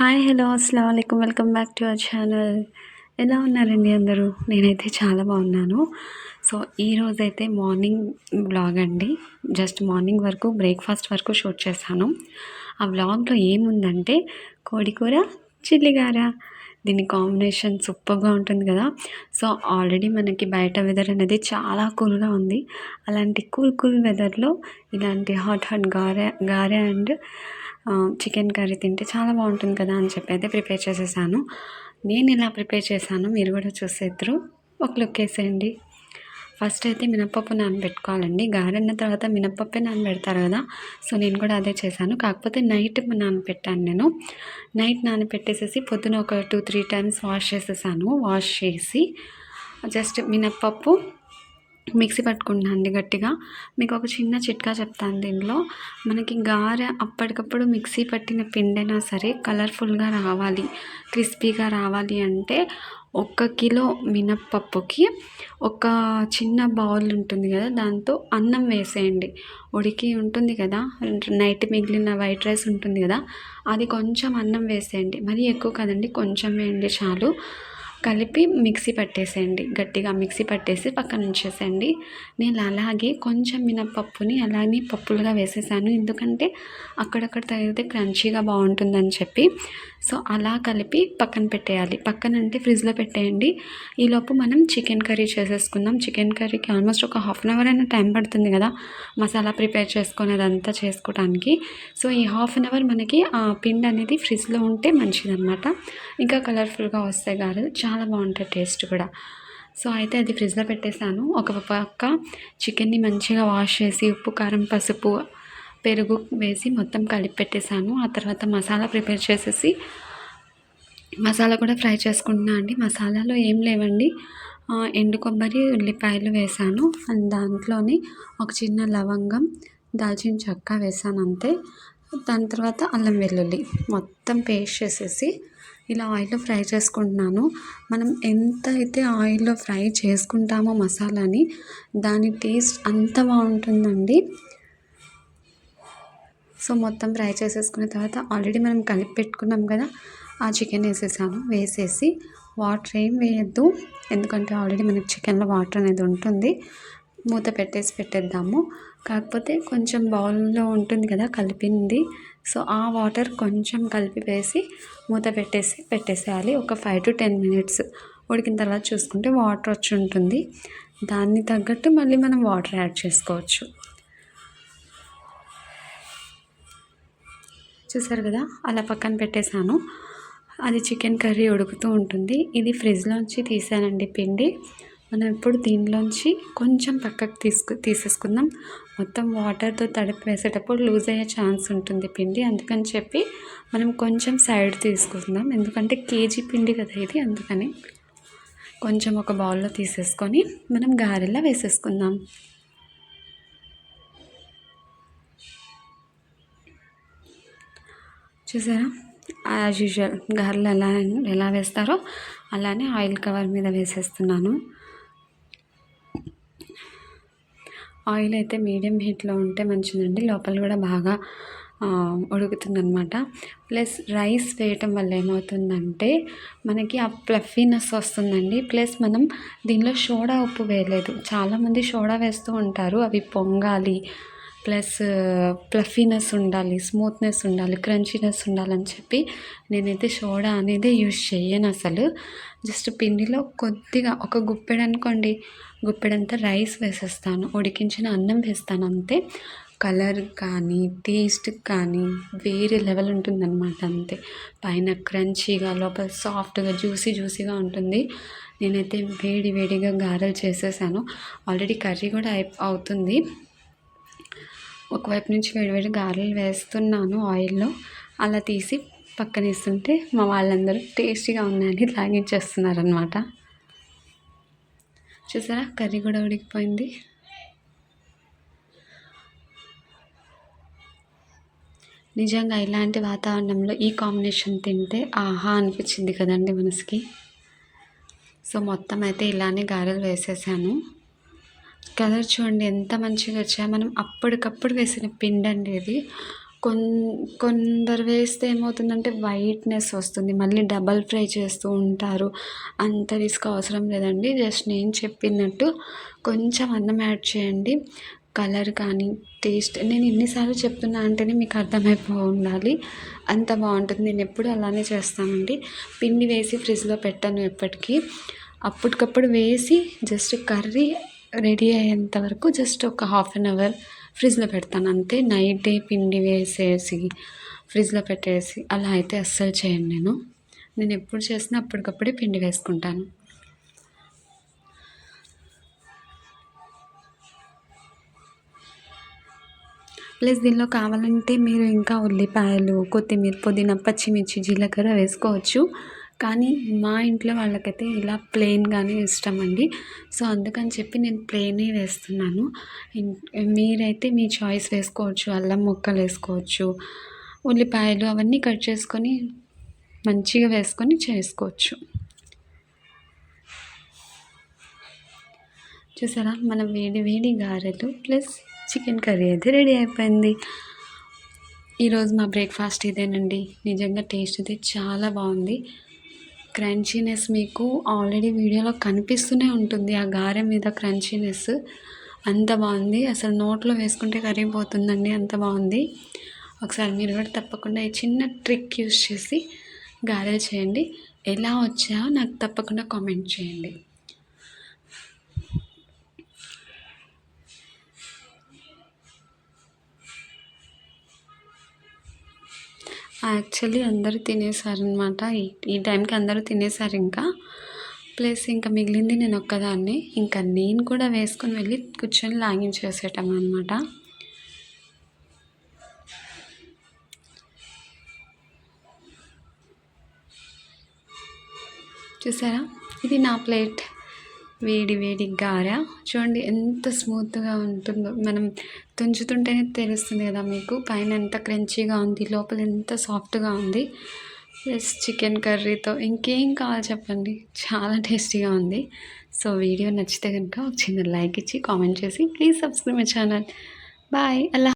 Hi hello అస్సలం అయికం welcome back to our channel ఎలా ఉన్నారండి అందరూ? నేనైతే చాలా బాగున్నాను. సో ఈరోజైతే మార్నింగ్ బ్లాగ్ అండి. జస్ట్ మార్నింగ్ వరకు బ్రేక్ఫాస్ట్ వరకు షూట్ చేశాను. ఆ వ్లాగ్లో ఏముందంటే కోడికూర చిల్లిగార దీని కాంబినేషన్ సూపర్గా ఉంటుంది కదా. సో ఆల్రెడీ మనకి బయట వెదర్ అనేది చాలా కూల్గా ఉంది. అలాంటి కూల్ కూల్ వెదర్లో ఇలాంటి హాట్ హాట్ గారె గారె అండ్ చికెన్ కర్రీ తింటే చాలా బాగుంటుంది కదా అని చెప్పి అయితే ప్రిపేర్ చేసేసాను. నేను ఇలా ప్రిపేర్ చేశాను మీరు కూడా చూసేద్దరు ఒక లుక్ వేసేయండి. ఫస్ట్ అయితే మినప్పప్పు నానబెట్టుకోవాలండి. గారెన్న తర్వాత మినప్పప్పే నానబెడతారు కదా. సో నేను కూడా అదే చేశాను. కాకపోతే నైట్ నానబెట్టాను నేను. నైట్ నానబెట్టేసేసి పొద్దున ఒక టూ త్రీ టైమ్స్ వాష్ చేసేసాను. వాష్ చేసి జస్ట్ మినప్పప్పు మిక్సీ పట్టుకుంటున్నాను అండి గట్టిగా. మీకు ఒక చిన్న చిట్కా చెప్తాను దీనిలో మనకి గారె అప్పటికప్పుడు మిక్సీ పట్టిన పిండైనా సరే కలర్ఫుల్గా రావాలి క్రిస్పీగా రావాలి అంటే ఒక కిలో మినప్పప్పుకి ఒక చిన్న బౌల్ ఉంటుంది కదా దాంతో అన్నం వేసేయండి. ఉడికి ఉంటుంది కదా నైట్ మిగిలిన వైట్ రైస్ ఉంటుంది కదా అది కొంచెం అన్నం వేసేయండి. మరీ ఎక్కువ కదండి కొంచెం వేయండి చాలు. కలిపి మిక్సీ పట్టేసేయండి. గట్టిగా మిక్సీ పట్టేసి పక్కన ఉంచేసేయండి. నేను అలాగే కొంచెం మినపప్పుని అలానే పప్పులుగా వేసేసాను. ఎందుకంటే అక్కడక్కడ తగిలితే క్రంచీగా బాగుంటుందని చెప్పి సో అలా కలిపి పక్కన పెట్టేయాలి. పక్కన అంటే ఫ్రిడ్జ్లో పెట్టేయండి. ఈలోపు మనం చికెన్ కర్రీ చేసేసుకుందాం. చికెన్ కర్రీకి ఆల్మోస్ట్ ఒక హాఫ్ అన్ అవర్ అయినా టైం పడుతుంది కదా. మసాలా ప్రిపేర్ చేసుకొని అదంతా చేసుకోవడానికి సో ఈ హాఫ్ అన్ అవర్ మనకి ఆ పిండి అనేది ఫ్రిడ్జ్లో ఉంటే మంచిదన్నమాట. ఇంకా కలర్ఫుల్గా వస్తాయి గారెలు చాలా బాగుంటాయి టేస్ట్ కూడా. సో అయితే అది ఫ్రిడ్జ్లో పెట్టేశాను. ఒక పక్క చికెన్ని మంచిగా వాష్ చేసి ఉప్పు కారం పసుపు పెరుగు వేసి మొత్తం కలిపి పెట్టేశాను. ఆ తర్వాత మసాలా ప్రిపేర్ చేసేసి మసాలా కూడా ఫ్రై చేసుకుంటున్నా అండి. మసాలాలో ఏం లేవండి. ఎండు కొబ్బరి ఉల్లిపాయలు వేసాను. అండ్ దాంట్లోని ఒక చిన్న లవంగం దాల్చిన చెక్క వేసాను అంతే. దాని తర్వాత అల్లం వెల్లుల్లి మొత్తం పేస్ట్ చేసేసి ఇలా ఆయిల్లో ఫ్రై చేసుకుంటున్నాను. మనం ఎంత అయితే ఆయిల్లో ఫ్రై చేసుకుంటామో మసాలాని దాని టేస్ట్ అంత బాగుంటుందండి. సో మొత్తం ఫ్రై చేసేసుకున్న తర్వాత ఆల్రెడీ మనం కలిపి పెట్టుకున్నాం కదా ఆ చికెన్ వేసేసాను. వేసేసి వాటర్ ఏం వేయద్దు ఎందుకంటే ఆల్రెడీ మనకి చికెన్లో వాటర్ అనేది ఉంటుంది. మూత పెట్టేసి పెట్టేద్దాము. కాకపోతే కొంచెం బౌల్లో ఉంటుంది కదా కలిపింది. సో ఆ వాటర్ కొంచెం కలిపి వేసి మూత పెట్టేసి పెట్టేసేయాలి. ఒక ఫైవ్ టు టెన్ మినిట్స్ ఉడికిన తర్వాత చూసుకుంటే వాటర్ వచ్చి ఉంటుంది. దాన్ని తగ్గట్టు మళ్ళీ మనం వాటర్ యాడ్ చేసుకోవచ్చు. చూసారు కదా? అలా పక్కన పెట్టేశాను. అది చికెన్ కర్రీ ఉడుకుతూ ఉంటుంది. ఇది ఫ్రిడ్జ్లోంచి తీసానండి పిండి. మనం ఇప్పుడు దీనిలోంచి కొంచెం పక్కకు తీసుకు తీసేసుకుందాం. మొత్తం వాటర్తో తడిపి వేసేటప్పుడు లూజ్ అయ్యే ఛాన్స్ ఉంటుంది పిండి. అందుకని చెప్పి మనం కొంచెం సైడ్ తీసుకుందాం. ఎందుకంటే కేజీ పిండి కదా ఇది అందుకని కొంచెం ఒక బౌల్లో తీసేసుకొని మనం గారెలా వేసేసుకుందాం. చూసారా? యాజ్ యూజువల్ గారెలు ఎలా ఎలా వేస్తారో అలానే ఆయిల్ కవర్ మీద వేసేస్తున్నాను. ఆయిల్ అయితే మీడియం హీట్లో ఉంటే మంచిదండి. లోపల కూడా బాగా ఉడుకుతుందనమాట ప్లస్ రైస్ వేయటం వల్ల ఏమవుతుందంటే మనకి ఆ ప్లఫీనెస్ వస్తుందండి. ప్లస్ మనం దీనిలో సోడా ఉప్పు వేయలేదు. చాలామంది సోడా వేస్తూ ఉంటారు. అవి పొంగాలి ప్లస్ ప్లఫీనెస్ ఉండాలి స్మూత్నెస్ ఉండాలి క్రంచీనెస్ ఉండాలని చెప్పి నేనైతే సోడా అనేది యూజ్ చేయను అసలు. జస్ట్ పిండిలో కొద్దిగా ఒక గుప్పెడు అనుకోండి గుప్పెడంతా రైస్ వేసేస్తాను ఉడికించిన అన్నం వేస్తాను అంతే. కలర్ కానీ టేస్ట్ కానీ వేరే లెవెల్ ఉంటుందన్నమాట అంతే. పైన క్రంచీగా లోపల సాఫ్ట్గా జ్యూసీ జ్యూసీగా ఉంటుంది. నేనైతే వేడి వేడిగా గారెలు చేసేసాను. ఆల్రెడీ కర్రీ కూడా అయి అవుతుంది. ఒకవైపు నుంచి వేడివేడి గారెలు వేస్తున్నాను ఆయిల్లో. అలా తీసి పక్కన వేస్తుంటే మా వాళ్ళందరూ టేస్టీగా ఉన్నాయని తాగించేస్తున్నారనమాట చూసారా? కర్రీ కూడా ఉడికిపోయింది. నిజంగా ఇలాంటి వాతావరణంలో ఈ కాంబినేషన్ తింటే ఆహా అనిపించింది కదండి మనసుకి. సో మొత్తం అయితే ఇలానే గారెలు వేసేసాను. కలర్ చూడండి ఎంత మంచిగా వచ్చాయో. మనం అప్పటికప్పుడు వేసిన పిండి అండి ఇది. కొన్ కొందరు వేస్తే ఏమవుతుందంటే వైట్నెస్ వస్తుంది. మళ్ళీ డబల్ ఫ్రై చేస్తూ ఉంటారు. అంత రిస్క్ అవసరం లేదండి. జస్ట్ నేను చెప్పినట్టు కొంచెం అన్నం యాడ్ చేయండి. కలర్ కానీ టేస్ట్ నేను ఎన్నిసార్లు చెప్తున్నా అంటేనే మీకు అర్థమైపో ఉండాలి. అంత బాగుంటుంది. నేను ఎప్పుడు అలానే చేస్తానండి. పిండి వేసి ఫ్రిడ్జ్లో పెట్టాను ఎప్పటికీ. అప్పటికప్పుడు వేసి జస్ట్ కర్రీ రెడీ అయ్యేంత వరకు జస్ట్ ఒక హాఫ్ అన్ అవర్ ఫ్రిడ్జ్లో పెడతాను. అంతే నైటే పిండి వేసేసి ఫ్రిడ్జ్లో పెట్టేసి అలా అయితే అస్సలు చేయను నేను. నేను ఎప్పుడు చేసినా అప్పటికప్పుడే పిండి వేసుకుంటాను. ప్లస్ దీనిలో కావాలంటే మీరు ఇంకా ఉల్లిపాయలు కొత్తిమీర పుదీనా పచ్చిమిర్చి జీలకర్ర వేసుకోవచ్చు. కానీ మా ఇంట్లో వాళ్ళకైతే ఇలా ప్లెయిన్గానే ఇష్టం అండి సో అందుకని చెప్పి నేను ప్లెయినే వేస్తున్నాను. మీరైతే మీ చాయిస్ వేసుకోవచ్చు. అల్లం ముక్కలు వేసుకోవచ్చు. ఉల్లిపాయలు అవన్నీ కట్ చేసుకొని మంచిగా వేసుకొని చేసుకోవచ్చు. చూసారా? మన వేడి వేడి గారెలు ప్లస్ చికెన్ కర్రీ అయితే రెడీ అయిపోయింది. ఈరోజు మా బ్రేక్ఫాస్ట్ ఇదేనండి. నిజంగా టేస్ట్ అయితే చాలా బాగుంది. క్రంచీనెస్ మీకు ఆల్రెడీ వీడియోలో కనిపిస్తూనే ఉంటుంది. ఆ గారె మీద క్రంచీనెస్. అంత బాగుంది. అసలు నోట్లో వేసుకుంటే కరిగిపోతుందండి. అంత బాగుంది. ఒకసారి మీరు కూడా తప్పకుండా ఈ చిన్న ట్రిక్ యూస్ చేసి గారెలు చేయండి. ఎలా వచ్చాయో నాకు తప్పకుండా కామెంట్ చేయండి. యాక్చువల్లీ అందరూ తినేసారనమాట ఈ ఈ టైంకి అందరూ తినేసారు ఇంకా. ప్లస్ ఇంకా మిగిలింది నేను ఒక్కదాన్ని. ఇంకా నేను కూడా వేసుకొని వెళ్ళి కూర్చొని లాగించేసేటం అనమాట చూసారా? ఇది నా ప్లేట్. వేడి వేడి గార. చూడండి ఎంత స్మూత్గా ఉంటుందో. మనం తుంచుతుంటేనే తెలుస్తుంది కదా మీకు. పైన ఎంత క్రంచీగా ఉంది లోపల ఎంత సాఫ్ట్గా ఉంది. ప్లస్ చికెన్ కర్రీతో. ఇంకేం కావాలి చెప్పండి? చాలా టేస్టీగా ఉంది. సో వీడియో నచ్చితే కనుక ఒక చిన్న లైక్ ఇచ్చి కామెంట్ చేసి please subscribe my channel. Bye. అలా